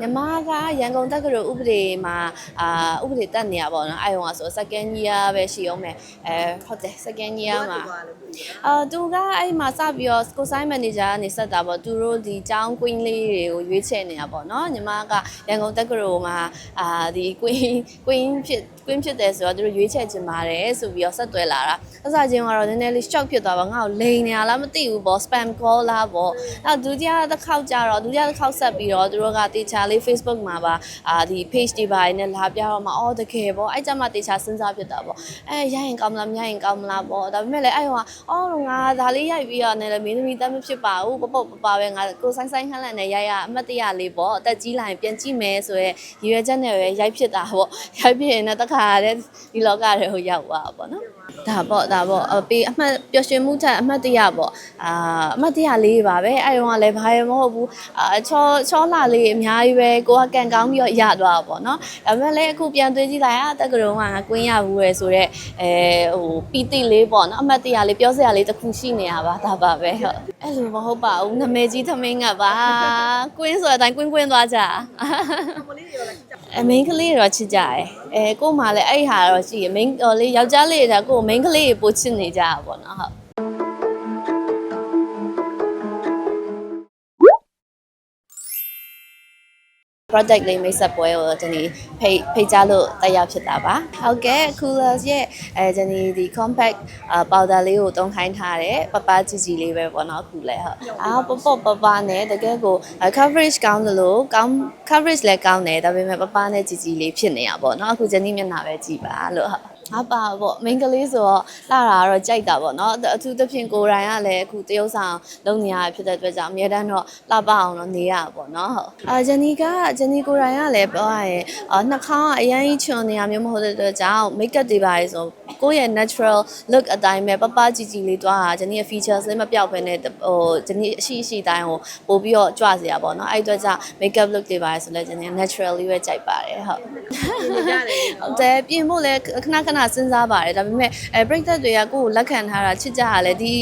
ညီမကရန်ကုန်တက္ကသိုလ်ဥပဒေမှာအာဥပဒေတက်နေရပါတော့။အဲရုံကဆို second year ပဲရှိအောင်မယ်။အဲဟုတ်တယ် second year မှာအာသူကအဲ့မှာစပြီးတော့ school science manager ကနေဆက်တာပေါ့သူတို့ဒီကျောင်း queen လေးတွေကိုရွေးချယ်နေတာပေါ့နော်ညီမကရန်ကုန်တက္ကသိုလ်မှာအာဒီ queen queen ဖြစ် queen ဖြစ်တယ်ဆိုတော့သူတို့ရွေးချယ်ချင်ပါတယ်ဆိုပြီးတော့ဆက်သွယ်လာတာအစချင်းကတော့နည်းနည်းလေး shock ဖြစ်သွားပါငါ့ကိုလိန်နေရလားမသိဘူးပေါ့ spam call လားပေါ့အဲ့ဒုတိယတစ်ခေါက်ကြတော့ဒုတိယတစ်ခေါက်ဆက်ပြီးတော့သူတို့ကတေချာလေး Facebook မှာပါအာဒီ page တွေပါနဲ့လာပြတော့မှအော်တကယ်ပေါ့အဲ့ကြမှာတေချာစဉ်းစားဖြစ်တာပေါ့အဲရရင်ကောင်းမလားမရရင်ကောင်းမလားပေါ့ဒါပေမဲ့လည်းအဲ့ဟိုကအော်ငါဒါလေးရိုက်ပြီးတော့လည်းမင်းသမီးတက်မဖြစ်ပါဘူးပပပပပဲငါကိုဆိုင်ဆိုင်ဟန်လန်နဲ့ရိုက်ရအမှတ်တရလေးပေါ့အသက်ကြီးလာရင်ပြန်ကြည့်မယ်ဆိုရဲရည်ရွယ်ချက်နဲ့ပဲရိုက်ဖြစ်တာပေါ့ရိုက်ဖြစ်ရင်လည်းတခါတည်းဒီလောကတွေကိုရောက်သွားတာပေါ့နော် ဒါပေါ့ဒါပေါ့အပေးအမှတ်ပျော်ရွှင်မှုထက်အမှတ်တရပေါ့အာအမှတ်တရလေးပါပဲအဲ့တော့ကလည်းဘာရမဟုတ်ဘူးအာချောချောလာလေးအများကြီးပဲကိုကကန်ကောင်းပြီးတော့ရသွားတာပေါ့နော်ဒါပေမဲ့လည်းအခုပြန်သွေးကြည့်လိုက်အာတက္ကသိုလ်ကငါကွင်းရဘူးရယ်ဆိုတော့အဲဟိုပီတိလေးပေါ့နော်အမှတ်တရလေးပြောစရာလေးတစ်ခုရှိနေရပါဒါပါပဲဟုတ်အဲ့လိုမဟုတ်ပါဘူးနာမည်ကြီးသမင်းကပါကွင်းဆိုတဲ့အတိုင်းကွင်းကွင်းသွားကြအမင်းကလေးတော့ချစ်ကြတယ်အဲကို့မှာလည်းအဲ့ဟာတော့ရှိရမင်းဟိုလေးယောက်ျားလေးတွေကကို့မင်းကလေးပိုချစ်နေကြတာပေါ့နော်ဟုတ် project လေးမိတ်ဆက်ပွဲကိုကျွန်တော်ဖိတ်ဖိတ်ကြားလို့တက်ရောက်ဖြစ်တာပါဟုတ်ကဲ့ coolers ရဲ့အဲကျွန်တော်ဒီ compact powder လေးကိုတုံးခိုင်းထားတယ်ပပကြီးကြီးလေးပဲပေါ့နော်အခုလဲဟုတ်အာပပပပနဲ့တကယ်ကို coverage ကောင်းသလိုကောင်း coverage လည်းကောင်းတယ်ဒါပေမဲ့ပပနဲ့ကြီးကြီးလေးဖြစ်နေတာပေါ့နော်အခုကျွန်တော်မျက်နှာပဲကြည့်ပါလို့ဟုတ် အပါပေါ့ main ကလေးဆိုတော့လာတာကတော့ကြိုက်တာပေါ့နော်အထူးသဖြင့်ကိုယ်တိုင်ကလည်းအခုတရုပ်ဆောင်လုပ်နေရဖြစ်တဲ့အတွက်ကြောင့်အများတန်းတော့လှပအောင်တော့နေရပါပေါ့နော်ဟုတ်အာဂျန်နီကဂျန်နီကိုယ်တိုင်ကလည်းပြောရရင်အာနှာခေါင်းကအရင်ကြီးချွန်နေရမျိုးမဟုတ်တဲ့အတွက်ကြောင့် make up တွေပါလေဆိုကိုယ့်ရဲ့ natural look အတိုင်းပဲပပကြီးကြီးလေးသွားတာဂျန်နီရဲ့ features လေးမပြောက်ဘဲနဲ့ဟိုဂျန်နီအရှိအရှိတိုင်းကိုပို့ပြီးတော့ကြွစေရပါတော့အဲ့အတွက်ကြောင့် make up look တွေပါလေဆိုလည်းဂျန်နီ natural လေးပဲကြိုက်ပါတယ်ဟုတ်ဟုတ်တယ်ပြင်ဖို့လည်းခဏခဏစဉ်းစားပါတယ်ဒါပေမဲ့အဲပရိသတ်တွေကကိုယ့်ကိုလက်ခံထားတာချစ်ကြရလဲဒီ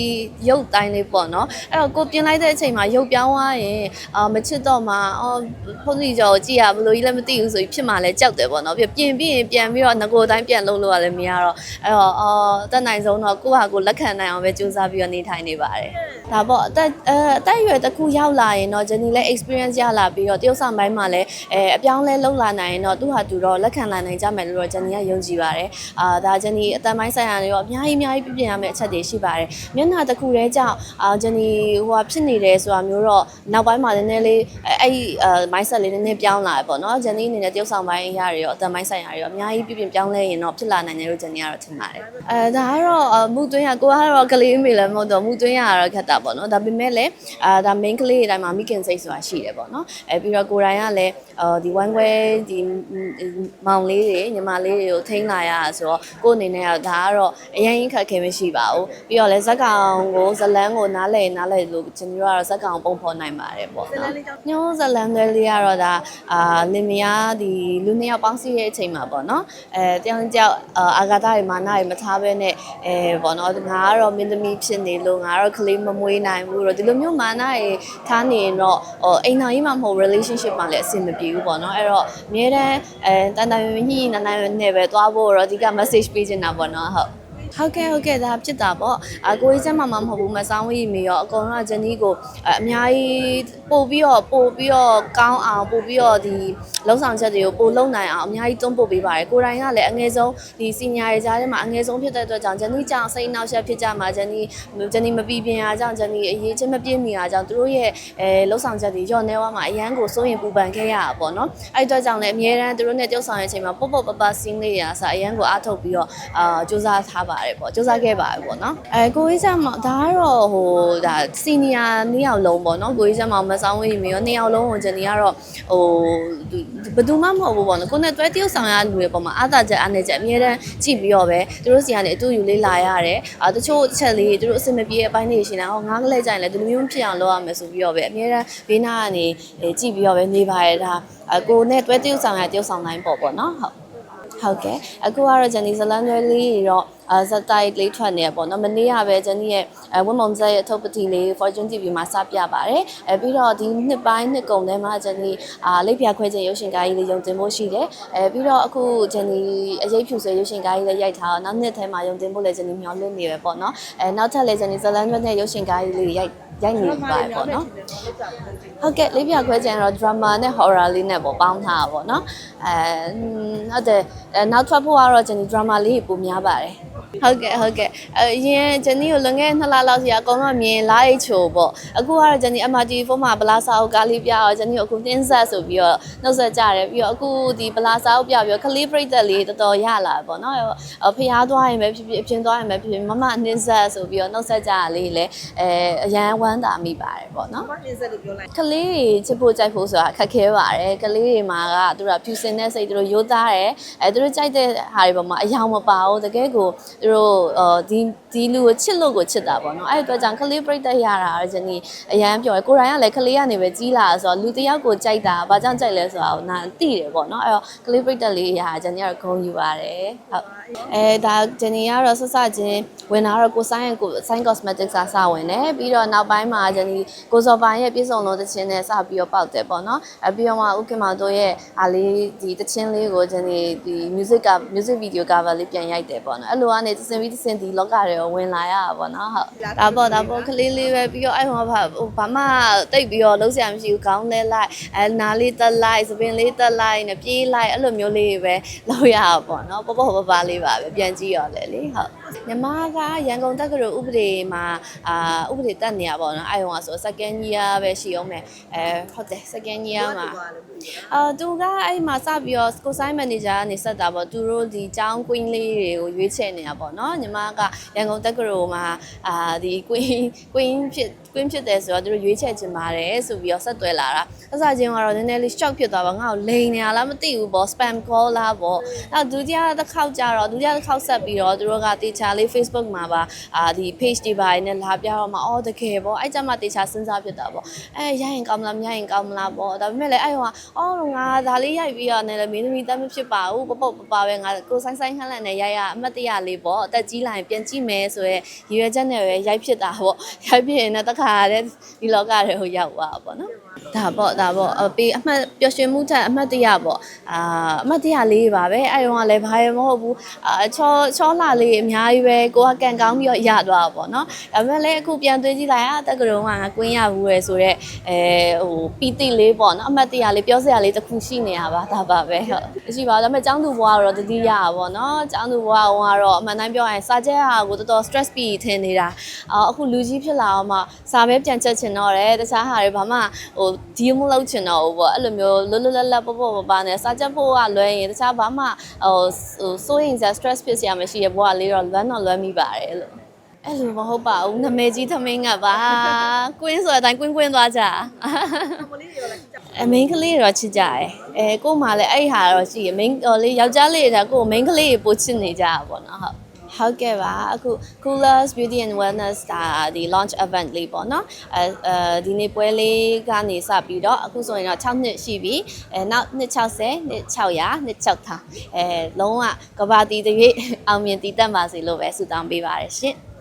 ရုပ်တိုင်းလေးပေါ့နော်အဲ့တော့ကိုပြင်လိုက်တဲ့အချိန်မှာရုပ်ပြောင်းသွားရင်အာမချစ်တော့မှအော်ဖုန်းကြီးကျော်ကြည့်ရဘလို့ကြီးလည်းမသိဘူးဆိုပြီးဖြစ်မှလည်းကြောက်တယ်ပေါ့နော်ပြင်ပြင်ပြီးရင်ပြန်ပြီးတော့ငကိုတိုင်းပြန်လုပ်လို့ရလည်းမရတော့အဲ့တော့အော်တက်နိုင်ဆုံးတော့ကိုယ့်ဟာကိုယ်လက်ခံနိုင်အောင်ပဲကြိုးစားပြီးတော့နေထိုင်နေပါတယ်ဒါပေါ့အသက်အဲအသက်အရွယ်တစ်ခုရောက်လာရင်တော့ဂျန်နီလည်း experience ရလာပြီးတော့တရုတ်ဆောင်ပိုင်းမှာလည်းအဲအပြောင်းလဲလုပ်လာနိုင်ရင်တော့သူ့ဟာသူတော့လက်ခံလာနိုင်ကြမယ်လို့တော့ဂျန်နီကယုံကြည်ပါတယ်အာဒါဂျန်နီအတန်ပိုင်းဆိုင်ရာတွေရောအများကြီးအများကြီးပြပြင်ရမယ့်အချက်တွေရှိပါတယ်မျက်နှာတစ်ခုတည်းကြောင့်အာဂျန်နီဟိုဟာဖြစ်နေတယ်ဆိုတာမျိုးတော့နောက်ပိုင်းမှာနည်းနည်းလေးအဲ့ဒီအဲ mindset လေးနည်းနည်းပြောင်းလာတယ်ပေါ့နော်ဂျန်နီအနေနဲ့တရုတ်ဆောင်ပိုင်းအရာတွေရောအတန်ပိုင်းဆိုင်ရာတွေရောအများကြီးပြပြင်ပြောင်းလဲရင်တော့ဖြစ်လာနိုင်တယ်လို့ဂျန်နီကတော့ထင်ပါတယ်အဲဒါကတော့မူသွင်းရကိုကတော့ကလေးမေလည်းမဟုတ်တော့မူသွင်းရတော့ခက်တာပေါ့နော်ဒါပေမဲ့လည်းအာဒါ main ကလေးတွေတိုင်းမှာမိခင်စိတ်ဆိုတာရှိတယ်ပေါ့နော်အဲပြီးတော့ကိုယ်တိုင်ကလည်း အာဒီဝမ်းခွဲဒီမောင်လေးတွေညီမလေးတွေကိုထိန်းလာရဆိုတော့ကိုယ်အနေနဲ့ကဒါကတော့အရင်ခက်ခဲမရှိပါဘူးပြီးတော့လည်းဇက်ကောင်ကိုဇလန်းကိုနားလည်နားလည်လို့ကျွန်တော်ကတော့ဇက်ကောင်ပုံဖော်နိုင်ပါတယ်ပေါ့နော်ညိုးဇလန်းတွေလေးကတော့ဒါအာလင်မယားဒီလူနှစ်ယောက်ပေါင်းစည်းရဲ့အချိန်မှာပေါ့နော်အဲတယောက်တစ်ယောက်အာဂါသတွေမာနတွေမထားဘဲနဲ့အဲပေါ့နော်ငါကတော့မင်းသမီးဖြစ်နေလို့ငါကတော့ကလေးမမွေးနိုင်ဘူးတော့ဒီလိုမျိုးမာနတွေထားနေရင်တော့ဟိုအိမ်တော်ကြီးမှမဟုတ် relationship မှာလည်းအဆင်မပြေဘူးပေါ့နော်အဲ့တော့အများတန်းအဲတန်တန်ညညညနန်းနန်းနဲ့ပဲသွားဖို့တော့ဒီက message ပေးချင်တာပေါ့နော်ဟုတ် ဟုတ်ကဲ့ဟုတ်ကဲ့ဒါဖြစ်တာပေါ့အကိုကြီးချက်မှမမဟုတ်ဘူးမဆောင်ဝီမီရောအကုန်လုံးကဂျန်နီကိုအများကြီးပို့ပြီးတော့ပို့ပြီးတော့ကောင်းအောင်ပို့ပြီးတော့ဒီလုံဆောင်ချက်တွေကိုပို့လုံနိုင်အောင်အများကြီးတွန်းပို့ပေးပါတယ်ကိုတိုင်းကလည်းအငယ်ဆုံးဒီစီနီယာရဲ့ကြားထဲမှာအငယ်ဆုံးဖြစ်တဲ့အတွက်ကြောင့်ဂျန်နီကြောင့်စိတ်နှောက်ယှက်ဖြစ်ကြမှာဂျန်နီဂျန်နီမပြီးပြင်အားကြောင့်ဂျန်နီအရေးချင်းမပြည့်မီအားကြောင့်သူတို့ရဲ့အဲလုံဆောင်ချက်တွေညော့နေသွားမှာအရန်ကိုစိုးရင်ပူပန်ခဲ့ရတာပေါ့နော်အဲ့အတွက်ကြောင့်လည်းအများတန်းသူတို့နဲ့ကြုပ်ဆောင်ရဲ့အချိန်မှာပုတ်ပုတ်ပပစင်းလေးရာဆိုအရန်ကိုအားထုတ်ပြီးတော့အာစူးစမ်းထားပါတယ်ပေါ့စူးစမ်းခဲ့ပါတယ်ပေါ့နော်အဲကိုကြီးချက်မှာဒါကတော့ဟိုဒါစီနီယာနှစ်ယောက်လုံးပေါ့နော်ကိုကြီးချက်မှာမဆောင်ဝေးမီရောနှစ်ယောက်လုံးကိုဂျန်နီကတော့ဟိုဘယ်သူမှမဟုတ်ဘူးပေါ့နော်ကိုနဲ့တွဲတရုပ်ဆောင်ရလူတွေပေါ်မှာအားသာချက်အားနေချက်အများတန်းကြည့်ပြီးတော့ပဲသူတို့စီကနေအတူယူလေးလာရတယ်အာတချို့အချက်လေးသူတို့အဆင်မပြေတဲ့အပိုင်းတွေရှင်တာဟောငားကလေးကြရင်လည်းဒီလိုမျိုးဖြစ်အောင်လုပ်ရမယ်ဆိုပြီးတော့ပဲအများတန်းဘေးနားကနေကြည့်ပြီးတော့ပဲနေပါရတာအကိုနဲ့တွဲတရုပ်ဆောင်ရတရုပ်ဆောင်တိုင်းပေါ့ပေါ့နော်ဟုတ် ဟုတ်ကဲ့အခုကတော့ဂျန်နီဇလန်တွေလေးတော့အဲဇက်တိုက်လေးထွက်နေရပေါ့နော်မနေ့ကပဲဂျန်နီရဲ့အဲဝင်းမုံဇက်ရဲ့အထုပ်ပတိလေး Fortune TV မှာစပြပါတယ်အဲပြီးတော့ဒီနှစ်ပိုင်းနှစ်ကုန်ထဲမှာဂျန်နီအာလိပ်ပြခွဲခြင်းရုပ်ရှင်ကားကြီးလေးယုံတင်ဖို့ရှိတယ်အဲပြီးတော့အခုဂျန်နီအရေးဖြူဆွေရုပ်ရှင်ကားကြီးလေးရိုက်ထားတော့နောက်နှစ်ထဲမှာယုံတင်ဖို့လည်းဂျန်နီမျှော်လင့်နေပဲပေါ့နော်အဲနောက်ထပ်လည်းဂျန်နီဇလန်တွေနဲ့ရုပ်ရှင်ကားကြီးလေးရိုက် ရိုက်နေပါတယ်ပေါ့နော်ဟုတ်ကဲ့လေးပြခွဲခြင်းတော့ drama နဲ့ horror လေးနဲ့ပေါ့ပေါင်းထားတာပေါ့နော်အဲဟုတ်တယ်အဲနောက်ထွက်ဖို့ကတော့ကျွန်တော် drama လေးပုံများပါတယ် ဟုတ်ကဲ့ဟုတ်ကဲ့အဲအရင်ကျွန်တော်ကိုလွန်ခဲ့တဲ့နှစ်လလောက်စီအကုန်လုံးမြင်လာအိတ်ချိုပေါ့အခုကတော့ကျွန်တော် MRT ဖုန်းမှာဗလာစာအုပ်ကားလေးပြတော့ကျွန်တော်အခုနှင်းဆက်ဆိုပြီးတော့နှုတ်ဆက်ကြတယ်ပြီးတော့အခုဒီဗလာစာအုပ်ပြပြီးတော့ခလေးပြိတက်လေးတော်တော်ရလာပေါ့နော်အဲဖျားသွားရင်ပဲဖြစ်ဖြစ်အပြင်သွားရင်ပဲဖြစ်ဖြစ်မမနှင်းဆက်ဆိုပြီးတော့နှုတ်ဆက်ကြရလေးလေအဲအရန်ဝမ်းသာမိပါတယ်ပေါ့နော်ဘာတင်ဆက်လို့ပြောလိုက်ကလေးတွေချစ်ဖို့ကြိုက်ဖို့ဆိုတာခက်ခဲပါတယ်ကလေးတွေမှာကသူတို့ကဖြူစင်တဲ့စိတ်သူတို့ရိုးသားတယ်အဲသူတို့ကြိုက်တဲ့ဟာတွေပေါ်မှာအယောင်မပါဘူးတကယ်ကိုသူတို့အော်ဒီဒီလူကိုချစ်လို့ကိုချစ်တာပေါ့နော်အဲ့ဒီအတွက်ကြောင့်ကလေးပြိတ္တရတာဂျနီအရန်ပြောတယ်ကိုရိုင်းကလည်းကလေးကနေပဲကြီးလာဆိုတော့လူတစ်ယောက်ကိုကြိုက်တာဘာကြောင့်ကြိုက်လဲဆိုတာကိုနာသိတယ်ပေါ့နော်အဲ့တော့ကလေးပြိတ္တလေးရာဂျနီကတော့ဂုဏ်ယူပါတယ်ဟုတ်အဲဒါဂျနီကတော့ဆက်စချင်းဝင်လာတော့ကိုဆိုင်ကိုဆိုင် cosmetics စာစဝင်တယ်ပြီးတော့နောက်ပိုင်းမှာဂျနီကိုစောပိုင်ရဲ့ပြည်စုံလုံးတခြင်းနဲ့စပြီးတော့ပေါက်တယ်ပေါ့နော်အဲပြီးတော့မှဥက္ကမတို့ရဲ့အားလေးဒီတခြင်းလေးကိုဂျနီဒီ music က music video cover လေးပြန်ရိုက်တယ်ပေါ့နော်အဲ့လိုကနေတစင်ပြီးတစင်ဒီလောကတွေကိုဝင်လာရတာပေါ့နော်ဟုတ်ဒါပေါ့ဒါပေါ့ကလေးလေးပဲပြီးတော့အဲ့ဟိုဘာဟိုဘာမှတိတ်ပြီးတော့လုံးစရာမရှိဘူးခေါင်းလဲလိုက်အဲနားလေးတက်လိုက်စပင်လေးတက်လိုက်နဲ့ပြေးလိုက်အဲ့လိုမျိုးလေးပဲလုပ်ရတာပေါ့နော်ပေါ့ပေါ့ပပလေးပါပဲပြန်ကြည့်ရောလေလေဟုတ် ညီမကရန်ကုန်တက္ကသိုလ်ဥပဒေမှာအာဥပဒေတက်နေရပေါ့နော်အဲ့ဟိုကဆို second year ပဲရှိအောင်မယ်အဲဟုတ်တယ် second year မှာအာသူကအဲ့မှာစပြီးတော့ကိုဆိုင်မန်နေဂျာကနေဆက်တာပေါ့သူတို့ဒီចောင်း queen လေးတွေကိုရွေးချယ်နေတာပေါ့နော်ညီမကရန်ကုန်တက္ကသိုလ်မှာအာဒီ queen queen ဖြစ် queen ဖြစ်တယ်ဆိုတော့သူတို့ရွေးချယ်ချင်ပါတယ်ဆိုပြီးတော့ဆက်သွဲလာတာအစချင်းကတော့နည်းနည်းလေး shock ဖြစ်သွားပါငါ့ကိုလိန်နေရလားမသိဘူးပေါ့ spam call လားပေါ့အဲ့ဒုတိယတစ်ခေါက်ကြတော့ဒုတိယတစ်ခေါက်ဆက်ပြီးတော့သူတို့ကတေချာလေး Facebook မှာပါအာဒီ page တွေပါနဲ့လာပြတော့မှအော်တကယ်ပေါ့အဲ့ကြမှာတေချာစဉ်းစားဖြစ်တာပေါ့အဲရရင်ကောင်းမလားမရရင်ကောင်းမလားပေါ့ဒါပေမဲ့လည်းအဲ့ဟိုကအော်ငါဒါလေးရိုက်ပြီးတော့လည်းမင်းသမီးတက်မဖြစ်ပါဘူးပပုတ်ပပပဲငါကိုဆိုင်ဆိုင်ဟန်လန်နဲ့ရိုက်ရအမှတ်တရလေးပေါ့အသက်ကြီးလာရင်ပြန်ကြည့်မယ်ဆိုရဲရည်ရွယ်ချက်နဲ့ပဲရိုက်ဖြစ်တာပေါ့ရိုက်ဖြစ်ရင်လည်းတခါတည်းဒီလောကတွေကိုရောက်သွားပါပေါ့နော်ဒါပေါ့ဒါပေါ့အပေးအမှတ်ပျော်ရွှင်မှုထက်အမှတ်တရပေါ့အာအမှတ်တရလေးပါပဲအဲ့တော့ကလည်းဘာရမဟုတ်ဘူးအာချောချောလှလေးအများကြီးပဲကိုကကန်ကောင်းပြီးတော့ရသွားတာပေါ့နော်ဒါပေမဲ့လည်းအခုပြန်သွေးကြည့်လိုက်အာတက်ကရုံကကွင်းရဘူးရယ်ဆိုတော့အဲဟိုပီတိလေးပေါ့နော်အမှတ်တရလေးပြောစရာလေးတစ်ခုရှိနေရပါဒါပါပဲဟုတ်ရှိပါဒါပေမဲ့ចောင်းသူဘွားကတော့တတိယပါပေါ့နော်ចောင်းသူဘွားကတော့အမှန်တမ်းပြောရရင်စာချက်ဟာကိုတော်တော် stress ပြီးထင်နေတာအော်အခုလူကြီးဖြစ်လာအောင်မှစာပဲပြန်ချက်ချင်တော့တယ်တခြားဟာတွေဘာမှဟိုဒီမလုပ်ချင်တော့ဘူးပေါ့အဲ့လိုမျိုးလွတ်လွတ်လပ်လပ်ပေါ့ပေါ့ပါပါနဲ့စာချက်ဖို့ကလွဲရင်တခြားဘာမှဟိုစိုးရင်စရာ stress ဖြစ်စရာမရှိရဘွားလေးတော့လွမ်းတော့လွမ်းမိပါတယ်အဲ့လိုအဲ့လိုမဟုတ်ပါဘူးနာမည်ကြီးသမင်းကပါကွင်းဆိုတဲ့အတိုင်းကွင်းကွင်းသွားကြမလေးတွေရောလိုက်ကြအမင်းကလေးတွေတော့ချစ်ကြတယ်အဲကို့မှာလည်းအဲ့ဟာတော့ရှိရမင်းဟိုလေးယောက်ျားလေးတွေကကို့မင်းကလေးတွေပိုချစ်နေကြတာပေါ့နော်ဟုတ် ဟုတ်ကဲ့ပါအခု Coolers Beauty and Wellness ဒါဒီ launch event လေးပေါ့နော်အဲအဲဒီနေ့ပွဲလေးကနေစပြီးတော့အခုဆိုရင်တော့6နှစ်ရှိပြီအဲနောက်နှစ်60နှစ်600နှစ်6000အဲလုံးဝကဘာတီတရွေ့အောင်မြင်တည်တက်ပါစေလို့ပဲဆုတောင်းပေးပါရရှင်